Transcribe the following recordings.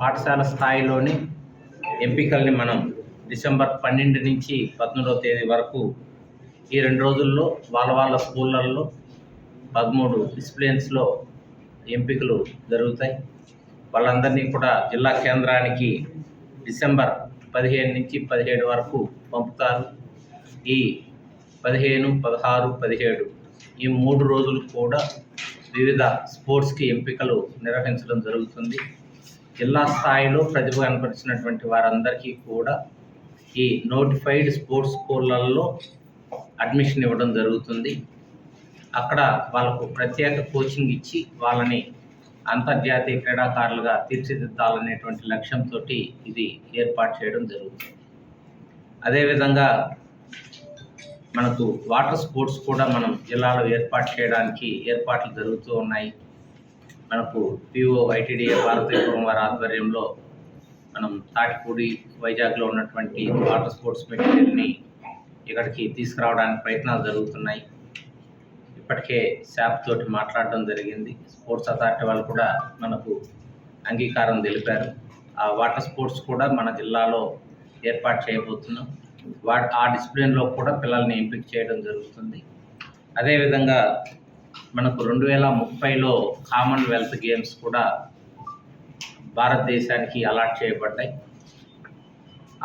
పాఠశాల స్థాయిలోని ఎంపికల్ని మనం డిసెంబర్ పన్నెండు నుంచి పద్మూడవ తేదీ వరకు ఈ రెండు రోజుల్లో వాళ్ళ వాళ్ళ స్కూళ్ళల్లో పదమూడు డిసిప్లిన్స్లో ఎంపికలు జరుగుతాయి. వాళ్ళందరినీ కూడా జిల్లా కేంద్రానికి డిసెంబర్ పదిహేను నుంచి పదిహేడు వరకు పంపుతారు. ఈ పదిహేను పదహారు పదిహేడు ఈ మూడు రోజులు కూడా వివిధ స్పోర్ట్స్కి ఎంపికలు నిర్వహించడం జరుగుతుంది. జిల్లా స్థాయిలో ప్రతిభ కనపరిచినటువంటి వారందరికీ కూడా ఈ నోటిఫైడ్ స్పోర్ట్స్ స్కూళ్ళల్లో అడ్మిషన్ ఇవ్వడం జరుగుతుంది. అక్కడ వాళ్ళకు ప్రత్యేక కోచింగ్ ఇచ్చి వాళ్ళని అంతర్జాతీయ క్రీడాకారులుగా తీర్చిదిద్దాలనేటువంటి లక్ష్యంతో ఇది ఏర్పాటు చేయడం జరుగుతుంది. అదేవిధంగా మనకు వాటర్ స్పోర్ట్స్ కూడా మనం జిల్లాలో ఏర్పాటు చేయడానికి ఏర్పాట్లు జరుగుతూ ఉన్నాయి. మనకు పిఓ ఐటీడీఏ భారతీయపురం వారి ఆధ్వర్యంలో మనం తాటిపూడి వైజాగ్లో ఉన్నటువంటి వాటర్ స్పోర్ట్స్ మెటీరియల్ని ఇక్కడికి తీసుకురావడానికి ప్రయత్నాలు జరుగుతున్నాయి. ఇప్పటికే శాప్ తోటి మాట్లాడడం జరిగింది. స్పోర్ట్స్ అథారిటీ వాళ్ళు కూడా మనకు అంగీకారం తెలిపారు. ఆ వాటర్ స్పోర్ట్స్ కూడా మన జిల్లాలో ఏర్పాటు చేయబోతున్నాం. వా ఆ డిసిప్లిన్లో కూడా పిల్లల్ని ఎంపిక చేయడం జరుగుతుంది. అదేవిధంగా మనకు రెండు వేల ముప్పైలో కామన్వెల్త్ గేమ్స్ కూడా భారతదేశానికి అలాట్ చేయబడ్డాయి.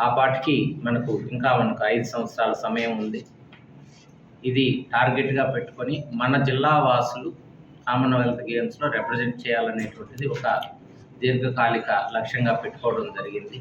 ఆ పాటికి మనకు ఇంకా మనకు ఐదు సంవత్సరాల సమయం ఉంది. ఇది టార్గెట్గా పెట్టుకొని మన జిల్లా వాసులు కామన్వెల్త్ గేమ్స్లో రిప్రజెంట్ చేయాలనేటువంటిది ఒక దీర్ఘకాలిక లక్ష్యంగా పెట్టుకోవడం జరిగింది.